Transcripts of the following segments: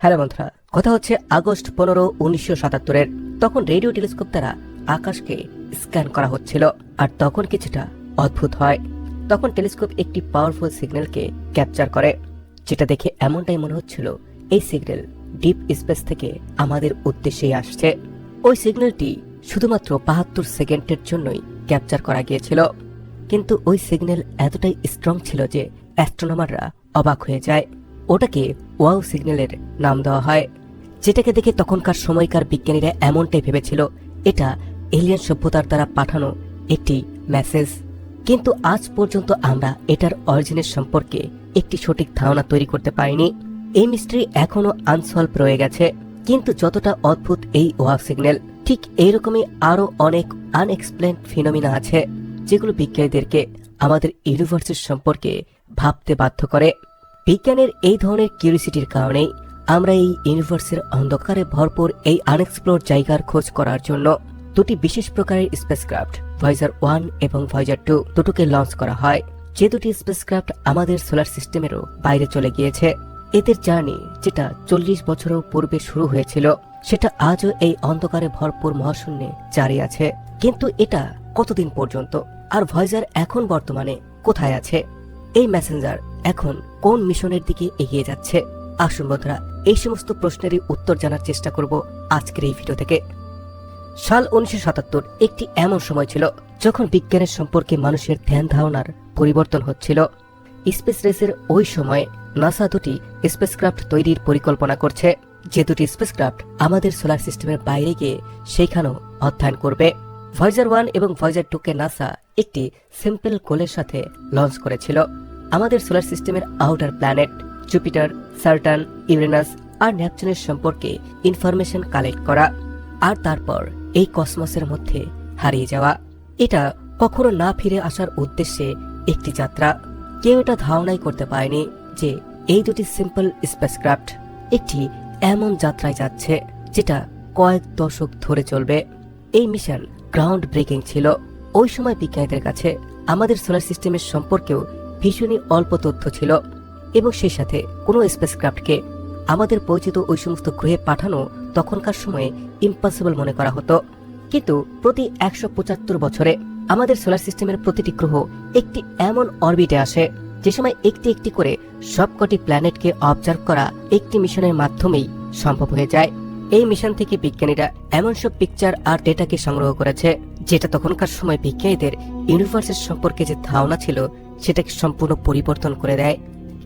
Hello বন্ধুরা, কথা হচ্ছে আগস্ট পনেরো উনিশশো সাতাত্তরের। তখন রেডিও টেলিস্কোপ দ্বারা আকাশকে স্ক্যান করা হচ্ছিল, আর তখন কিছুটা অদ্ভুত হয়। তখন টেলিস্কোপ একটি পাওয়ারফুল সিগন্যালকে ক্যাপচার করে, যেটা দেখে এমনটাই মনে হচ্ছিল, এই সিগন্যাল ডিপ স্পেস থেকে আমাদের উদ্দেশ্যেই আসছে। ওই সিগন্যালটি শুধুমাত্র বাহাত্তর সেকেন্ডের জন্যই ক্যাপচার করা গিয়েছিল। কিন্তু ওই সিগন্যাল এতটাই স্ট্রং ছিল যে অ্যাস্ট্রোনমাররা অবাক হয়ে যায়। ওটাকে ওয়াও সিগন্যালের নাম দেওয়া হয়, যেটাকে দেখে তখনকার সময়কার বিজ্ঞানীরা এমনটাই ভেবেছিল, এটা এলিয়ান সভ্যতার দ্বারা পাঠানো একটি মেসেজ। কিন্তু আজ পর্যন্ত আমরা এটার অরিজিনের সম্পর্কে একটি সঠিক ধারণা তৈরি করতে পারিনি। এই মিস্ট্রি এখনও আনসলভ রয়ে গেছে, কিন্তু যতটা অদ্ভুত এই ওয়াভ সিগন্যাল, ঠিক এইরকমই আরও অনেক আনএক্সপ্লেন ফিনোমিনা আছে, যেগুলো বিজ্ঞানীদেরকে আমাদের ইউনিভার্সের সম্পর্কে ভাবতে বাধ্য করে। বিজ্ঞানের এই ধরনের কিউরিসিটির কারণে আমরা এই ইউনিভার্সের অন্ধকারে ভরপুর এই আনএক্সপ্লোর জায়গার খোঁজ করার জন্য দুটি বিশেষ প্রকারের স্পেসক্রাফট ভয়েজার ওয়ান এবং ভয়েজার টু দুটোকে লঞ্চ করা হয়। যে দুটি স্পেসক্রাফট আমাদের সোলার সিস্টেমেরও বাইরে চলে গিয়েছে। এদের জার্নি যেটা চল্লিশ বছরও পূর্বে শুরু হয়েছিল, সেটা আজও এই অন্ধকারে ভরপুর মহাশূন্যে জারি আছে। কিন্তু এটা কতদিন পর্যন্ত? আর ভয়েজার এখন বর্তমানে কোথায় আছে? এই মেসেঞ্জার এখন কোন মিশনের দিকে এগিয়ে যাচ্ছে? আসুন বন্ধুরা, এই সমস্ত প্রশ্নেরই উত্তর জানার চেষ্টা করব আজকের এই ভিডিও থেকে। সাল উনিশশো সাতাত্তর একটি এমন সময় ছিল যখন বিজ্ঞানের সম্পর্কে মানুষের ধ্যান ধারণার পরিবর্তন হচ্ছিল। স্পেস রেসের ওই সময়ে নাসা দুটি স্পেসক্রাফট তৈরির পরিকল্পনা করছে। যে দুটি স্পেসক্রাফট আমাদের সোলার সিস্টেমের বাইরে গিয়ে সেইখানেও অধ্যয়ন করবে। ভয়েজার ওয়ান এবং ভয়েজার টুকে নাসা একটি সিম্পল গোলের সাথে লঞ্চ করেছিল আমাদের সোলার সিস্টেমের outer planet, Jupiter, Saturn, Uranus আর ন্যাপচুনের সম্পর্কে ইনফরমেশন কালেক্ট করা আর তারপর এই কসমসের মধ্যে হারিয়ে যাওয়া। এটা কখনো না ফিরে আসার উদ্দেশ্যে একটি যাত্রা। কেউ এটা ধারণাই করতে পারেনি যে এই দুটি সিম্পল স্পেসক্রাফট একটি এমন যাত্রায় যাচ্ছে যেটা কয়েক দশক ধরে চলবে। এই মিশন গ্রাউন্ড ব্রেকিং ছিল। ওই সময় বিজ্ঞানীদের কাছে আমাদের সোলার সিস্টেমের সম্পর্কেও ভীষণই অল্প তথ্য ছিল এবং সেই সাথে কোনো স্পেসক্রাফটকে আমাদের পরিচিত ওই সমস্ত গ্রহে পাঠানো তখনকার সময়ে ইম্পসিবল মনে করা হতো। কিন্তু প্রতি একশো পঁচাত্তর বছরে আমাদের সোলার সিস্টেমের প্রতিটি গ্রহ একটি এমন অরবিটে আসে, যে সময় একটি একটি করে সবকটি প্ল্যানেটকে অবজার্ভ করা একটি মিশনের মাধ্যমেই সম্ভব হয়ে যায়। এই মিশন থেকে বিজ্ঞানীরা এমন সব পিকচার আর ডেটাকে সংগ্রহ করেছে, যেটা তখনকার সময় বিজ্ঞানীদের ইউনিভার্সের সম্পর্কে যে ধারণা ছিল, সেটাকে সম্পূর্ণ পরিবর্তন করে দেয়।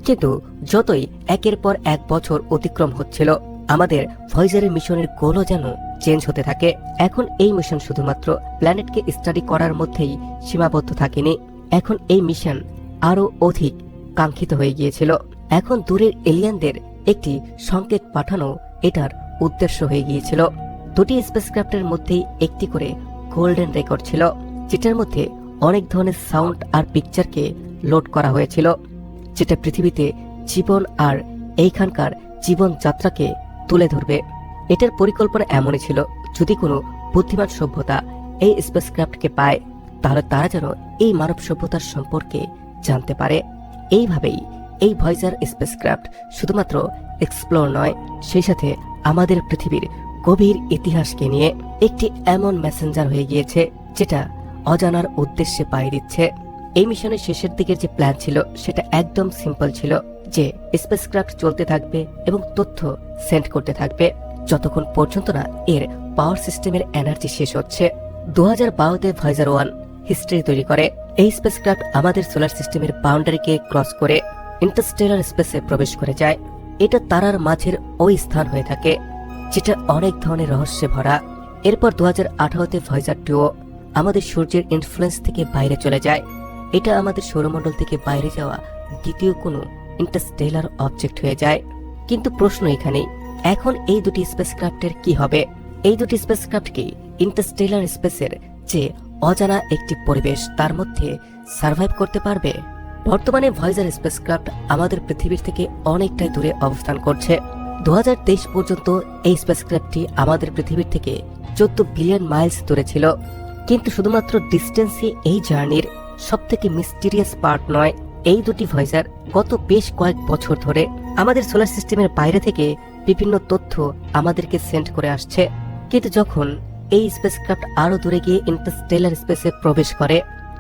কিন্তু যতই একের পর এক বছর অতিক্রম হচ্ছিল, আমাদের ভয়েজারের মিশনের গোলও যেন চেঞ্জ হতে থাকে। এখন এই মিশন শুধুমাত্র প্ল্যানেটকে স্টাডি করার মধ্যেই সীমাবদ্ধ থাকেনি। এখন এই মিশন আরও অধিক কাঙ্ক্ষিত হয়ে গিয়েছিল। এখন দূরের এলিয়ানদের একটি সংকেত পাঠানো এটার উদ্দেশ্য হয়ে গিয়েছিল। দুটি স্পেসক্রাফটের মধ্যেই একটি করে গোল্ডেন রেকর্ড ছিল, যেটার মধ্যে অনেক ধরনের সাউন্ড আর পিকচারকে লোড করা হয়েছিল, যেটা পৃথিবীতে জীবন আর এইখানকার জীবন যাত্রাকে তুলে ধরবে। এটার পরিকল্পনা এমনই ছিল, যদি কোনো বুদ্ধিমান সভ্যতা এই স্পেসক্রাফটকে পায়, তাহলে তারা যেন এই মানব সভ্যতার সম্পর্কে জানতে পারে। এইভাবেই এই ভয়েজার স্পেসক্রাফট শুধুমাত্র এক্সপ্লোর নয়, সেই সাথে আমাদের পৃথিবীর গভীর ইতিহাসকে নিয়ে একটি এমন মেসেঞ্জার হয়ে গিয়েছে, যেটা অজানার উদ্দেশ্যে পাড়ি দিচ্ছে। এই মিশনের শেষের দিকের যে প্ল্যান ছিল, সেটা একদম সিম্পল ছিল, যে স্পেসক্রাফট চলতে থাকবে এবং তথ্য সেন্ড করতে থাকবে। যতক্ষণ পর্যন্ত না এর পাওয়ার সিস্টেমের এনার্জি শেষ হচ্ছে। দু হাজার বারোতে ভয়েজার ওয়ান হিস্ট্রি তৈরি করে। এই স্পেসক্রাফট আমাদের সোলার সিস্টেমের বাউন্ডারিকে ক্রস করে ইন্টারস্টেলার স্পেসে প্রবেশ করে যায়। এটা তারার মাঝের ওই স্থান হয়ে থাকে, যেটা অনেক ধরনের রহস্যে ভরা। এরপর দু হাজার আঠারোতে ভয়জার টুও আমাদের সূর্যের ইনফ্লুয়েন্স থেকে বাইরে চলে যায়। এটা আমাদের সৌরমণ্ডল থেকে বাইরে যাওয়া দ্বিতীয় কোনো ইন্টারস্টেলার অবজেক্ট হয়ে যায়। কিন্তু প্রশ্ন এখানেই, এখন এই দুটি স্পেসক্রাফটের কি হবে? এই দুটি স্পেসক্রাফট কি ইন্টারস্টেলার স্পেসের যে অজানা একটি পরিবেশ তার মধ্যে সার্ভাইভ করতে পারবে? বর্তমানে ভয়েজার স্পেসক্রাফট আমাদের পৃথিবীর থেকে অনেকটাই দূরে অবস্থান করছে। দু হাজার তেইশ পর্যন্ত এই স্পেসক্রাফটটি আমাদের পৃথিবীর থেকে চোদ্দ বিলিয়ন মাইলস দূরে ছিল। কিন্তু শুধুমাত্র ডিস্টেন্সই এই জার্নির সব থেকে মিস্টিরিয়াস পার্ট নয়। এই দুটি ভয়েজার গত বেশ কয়েক বছর ধরে আমাদের সোলার সিস্টেমের বাইরে থেকে বিভিন্ন তথ্য আমাদেরকে সেন্ড করে আসছে। কিন্তু যখন এই স্পেসক্রাফট আরও দূরে গিয়ে ইন্টারস্টেলার স্পেসে প্রবেশ করে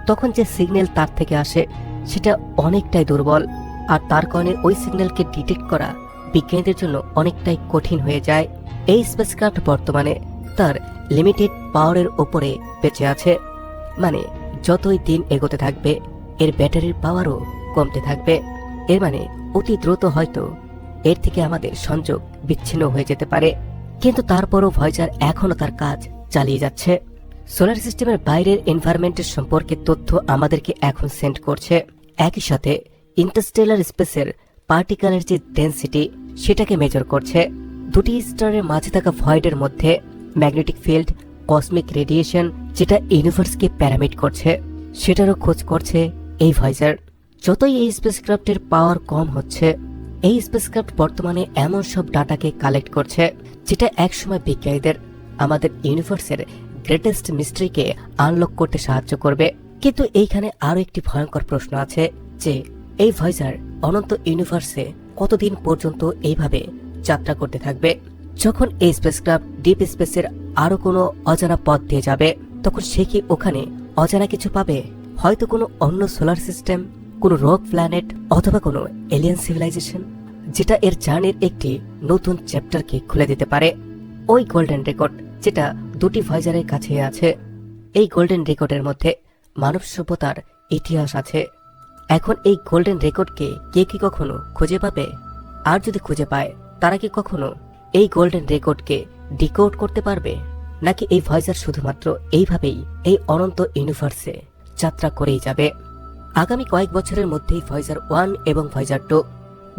তখন যে সিগন্যাল তার থেকে আসে, সেটা অনেকটাই দুর্বল। আর তার কারণে ওই সিগন্যালকে ডিটেক্ট করা বিজ্ঞানীদের জন্য অনেকটাই কঠিন হয়ে যায়। এই স্পেসক্রাফট বর্তমানে তার লিমিটেড পাওয়ারের ওপরে বেঁচে আছে। মানে যতই দিন এগোতে থাকবে, এর ব্যাটারির পাওয়ারও কমতে থাকবে। এর মানে অতি দ্রুত হয়তো এর থেকে আমাদের সংযোগ বিচ্ছিন্ন হয়ে যেতে পারে। কিন্তু তারপরও ভয়জার এখনও তার কাজ চালিয়ে যাচ্ছে। সোলার সিস্টেমের বাইরের এনভায়রনমেন্টের সম্পর্কে তথ্য আমাদেরকে এখন সেন্ড করছে। একই সাথে ইন্টারস্টেলার স্পেসের পার্টিকেলের যে ডেন্সিটি সেটাকে মেজর করছে। দুটি স্টারের মাঝে থাকা ভয়েডের মধ্যে ম্যাগনেটিক ফিল্ড কসমিক রেডিয়েশন যেটা ইউনিভার্সকে প্যারামিট করছে, সেটারও খোঁজ করছে এই ভয়েজার যতই এই স্পেসক্রাফটের পাওয়ার কম হচ্ছে, এই স্পেসক্রাফট বর্তমানে এমন সব ডাটাকে কালেক্ট করছে, যেটা একসময় বিজ্ঞানীদের, আমাদের ইউনিভার্সের গ্রেটেস্ট মিস্ট্রিকে আনলক করতে সাহায্য করবে। কিন্তু এইখানে আরও একটি ভয়ঙ্কর প্রশ্ন আছে যে, এই ভয়েজার অনন্ত ইউনিভার্সে কতদিন পর্যন্ত এইভাবে যাত্রা করতে থাকবে? যখন এই স্পেসক্রাফট ডিপ স্পেসের আরও কোনো অজানা পথ দিয়ে যাবে, তখন সে কি ওখানে অজানা কিছু পাবে? হয়তো কোনো অন্য সোলার সিস্টেম কোনো রক প্ল্যানেট অথবা কোনো এলিয়ান সিভিলাইজেশন যেটা এর জার্নির একটি নতুন চ্যাপ্টারকে খুলে দিতে পারে। ওই গোল্ডেন রেকর্ড যেটা দুটি ভয়েজারের কাছে আছে। এই গোল্ডেন রেকর্ডের মধ্যে মানব সভ্যতার ইতিহাস আছে। এখন এই গোল্ডেন রেকর্ডকে কে কি কখনো খুঁজে পাবে? আর যদি খুঁজে পায়, তারা কি কখনো এই গোল্ডেন রেকর্ডকে ডিকোড করতে পারবে? নাকি এই ভয়েজার শুধুমাত্র এইভাবেই এই অনন্ত ইউনিভার্সে যাত্রা করেই যাবে? আগামী কয়েক বছরের মধ্যেই ভয়েজার ওয়ান এবং ভয়েজার টু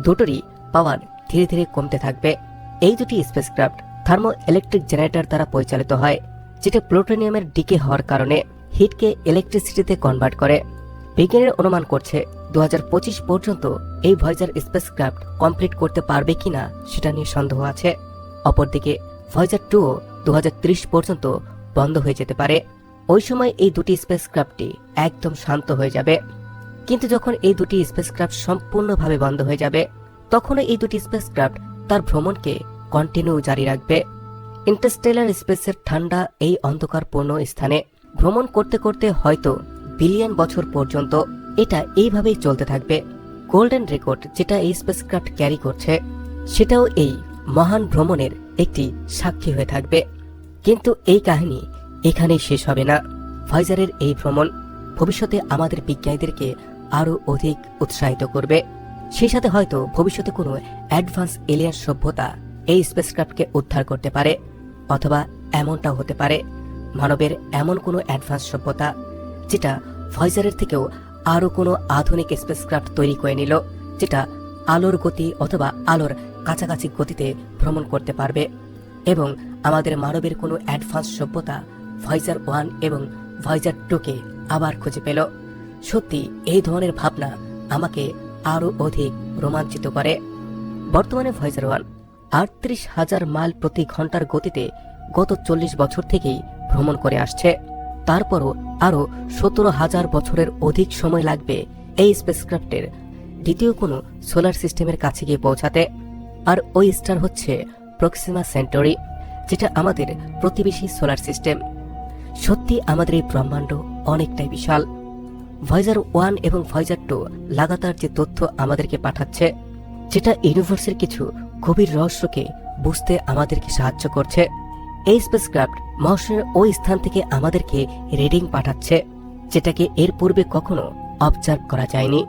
দুটোরই পাওয়ার ধীরে ধীরে কমতে থাকবে। এই দুটি স্পেসক্রাফট থার্মো ইলেকট্রিক জেনারেটর দ্বারা পরিচালিত হয়, যেটা প্লুটোনিয়ামের ডিকে হওয়ার কারণে হিটকে ইলেকট্রিসিটিতে কনভার্ট করে। বিজ্ঞানীরা অনুমান করছে দু পর্যন্ত এই ভয়েজার স্পেসক্রাফট কমপ্লিট করতে পারবে কিনা সেটা নিয়ে সন্দেহ আছে। অপরদিকে, ভয়েজার টুও দু পর্যন্ত বন্ধ হয়ে যেতে পারে। ওই সময় এই দুটি স্পেসক্রাফটটি একদম শান্ত হয়ে যাবে। কিন্তু যখন এই দুটি স্পেসক্রাফট সম্পূর্ণভাবে বন্ধ হয়ে যাবে, তখনও এই দুটি স্পেসক্রাফট তার ভ্রমণকে কন্টিনিউ জারি রাখবে। ইন্টারস্টেলার স্পেসের ঠান্ডা এই অন্ধকারপূর্ণ স্থানে ভ্রমণ করতে করতে হয়তো বিলিয়ন বছর পর্যন্ত এটা এইভাবেই চলতে থাকবে। গোল্ডেন রেকর্ড যেটা এই স্পেসক্রাফট ক্যারি করছে, সেটাও এই মহান ভ্রমণের একটি সাক্ষী হয়ে থাকবে। কিন্তু এই কাহিনী এখানেই শেষ হবে না। ভয়েজারের এই ভ্রমণ ভবিষ্যতে আমাদের বিজ্ঞানীদেরকে আরও অধিক উৎসাহিত করবে। সেই সাথে হয়তো ভবিষ্যতে কোনো অ্যাডভান্স এলিয়ান সভ্যতা এই স্পেসক্রাফটকে উদ্ধার করতে পারে, অথবা এমনটাও হতে পারে, মানবের এমন কোনো অ্যাডভান্স সভ্যতা, যেটা ভয়েজারের থেকেও আরও কোনো আধুনিক স্পেসক্রাফট তৈরি করে নিল, যেটা আলোর গতি অথবা আলোর কাছাকাছি গতিতে ভ্রমণ করতে পারবে। এবং আমাদের মানবের কোনো অ্যাডভান্স সভ্যতা ভয়েজার ওয়ান এবং ভয়েজার টুকে আবার খুঁজে পেল। সত্যি, এই ধরনের ভাবনা আমাকে আরও অধিক রোমাঞ্চিত করে। বর্তমানে ভয়েজার ওয়ান আটত্রিশ হাজার মাইল প্রতি ঘণ্টার গতিতে গত চল্লিশ বছর থেকেই ভ্রমণ করে আসছে। তারপরও আরও সতেরো হাজার বছরের অধিক সময় লাগবে এই স্পেসক্রাফ্টের দ্বিতীয় কোনো সোলার সিস্টেমের কাছে গিয়ে পৌঁছাতে। আর ওই স্টার হচ্ছে প্রক্সিমা সেন্টরি যেটা আমাদের প্রতিবেশী সোলার সিস্টেম সত্যি আমাদের এই ব্রহ্মাণ্ড অনেকটাই বিশাল। ভয়েজার ওয়ান এবং ভয়েজার টু লাগাতার যে তথ্য আমাদেরকে পাঠাচ্ছে, যেটা ইউনিভার্সের কিছু গভীর রহস্যকে বুঝতে আমাদেরকে সাহায্য করছে। এই স্পেসক্রাফট মহাশয়ের ওই স্থান থেকে আমাদেরকে রিডিং পাঠাচ্ছে, যেটাকে এর পূর্বে কখনো অবজার্ভ করা যায়নি।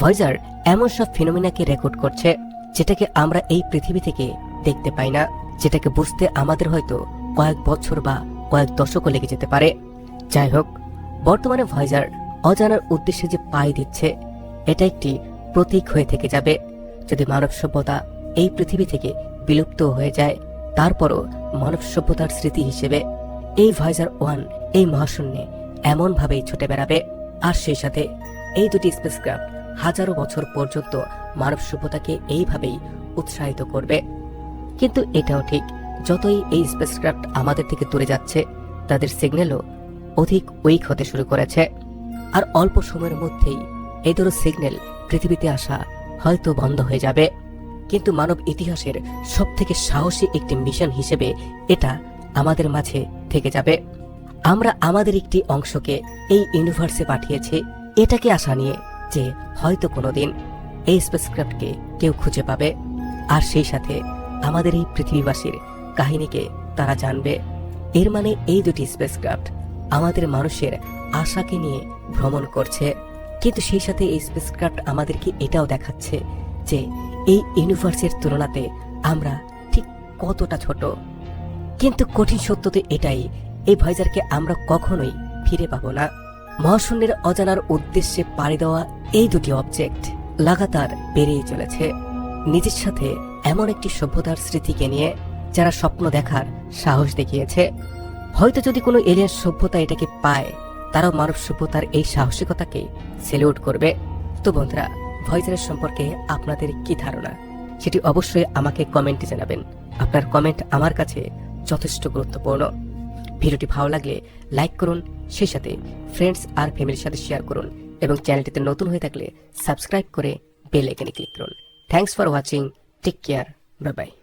ভয়েজার এমন সব ফিনোমিনাকে রেকর্ড করছে, যেটাকে আমরা এই পৃথিবী থেকে দেখতে পাই না, যেটাকে বুঝতে আমাদের হয়তো কয়েক বছর বা কয়েক দশকও লেগে যেতে পারে। যাই হোক, বর্তমানে ভয়েজার অজানার উদ্দেশ্যে যে পাই দিচ্ছে, এটা একটি প্রতীক হয়ে থেকে যাবে। যদি মানব সভ্যতা এই পৃথিবী থেকে বিলুপ্ত হয়ে যায়। তারপরও মানব সভ্যতার স্মৃতি হিসেবে এই ভয়েজার ওয়ান, এই মহাশূন্যে এমনভাবেই ছুটে বেড়াবে। আর সেই সাথে এই দুটি স্পেসক্রাফট হাজারো বছর পর্যন্ত মানব সভ্যতাকে এইভাবেই উৎসাহিত করবে। কিন্তু এটাও ঠিক, যতই এই স্পেসক্রাফট আমাদের থেকে দূরে যাচ্ছে, তাদের সিগন্যালও অধিক উইক হতে শুরু করেছে। আর অল্প সময়ের মধ্যেই ধরো সিগন্যাল পৃথিবীতে আসা হয়তো বন্ধ হয়ে যাবে। কিন্তু মানব ইতিহাসের সব থেকে সাহসী একটি মিশন হিসেবে এটা আমাদের মাঝে থেকে যাবে। আমরা আমাদের একটি অংশকে এই ইউনিভার্সে পাঠিয়েছি, এটাকে আশা নিয়ে যে হয়তো কোনোদিন এই স্পেসক্রাফটকে কেউ খুঁজে পাবে। আর সেই সাথে আমাদের এই পৃথিবীবাসীর কাহিনীকে তারা জানবে। এর মানে এই দুটি স্পেসক্রাফট আমাদের মানুষের আশাকে নিয়ে ভ্রমণ করছে। কিন্তু সেই সাথে এই স্পেসক্রাফট আমাদেরকে এটাও দেখাচ্ছে যে এই ইউনিভার্সের তুলনাতে আমরা ঠিক কতটা ছোট। কিন্তু কঠিন সত্য তো এটাই, এই ভয়েজারকে আমরা কখনোই ফিরে পাবো না। মহাশূন্যের অজানার উদ্দেশ্যে পাড়ি দেওয়া এই দুটি অবজেক্ট লাগাতার বেড়েই চলেছে। নিজের সাথে এমন একটি সভ্যতার স্মৃতিকে নিয়ে যারা স্বপ্ন দেখার সাহস দেখিয়েছে, হয়তো যদি কোনো এলিয়ান সভ্যতা এটাকে পায়, তারাও মানব সভ্যতার এই সাহসিকতাকে সেলিউট করবে। তো বন্ধুরা ভয়েজারের সম্পর্কে আপনাদের কি ধারণা? সেটি অবশ্যই আমাকে কমেন্টে জানাবেন। আপনার কমেন্ট আমার কাছে যথেষ্ট গুরুত্বপূর্ণ। ভিডিওটি ভালো লাগলে লাইক করুন, সেই সাথে ফ্রেন্ডস আর ফ্যামিলির সাথে শেয়ার করুন এবং চ্যানেলটিতে নতুন হয়ে থাকলে সাবস্ক্রাইব করে বেল আইকনে ক্লিক করুন। Thanks for watching take care bye bye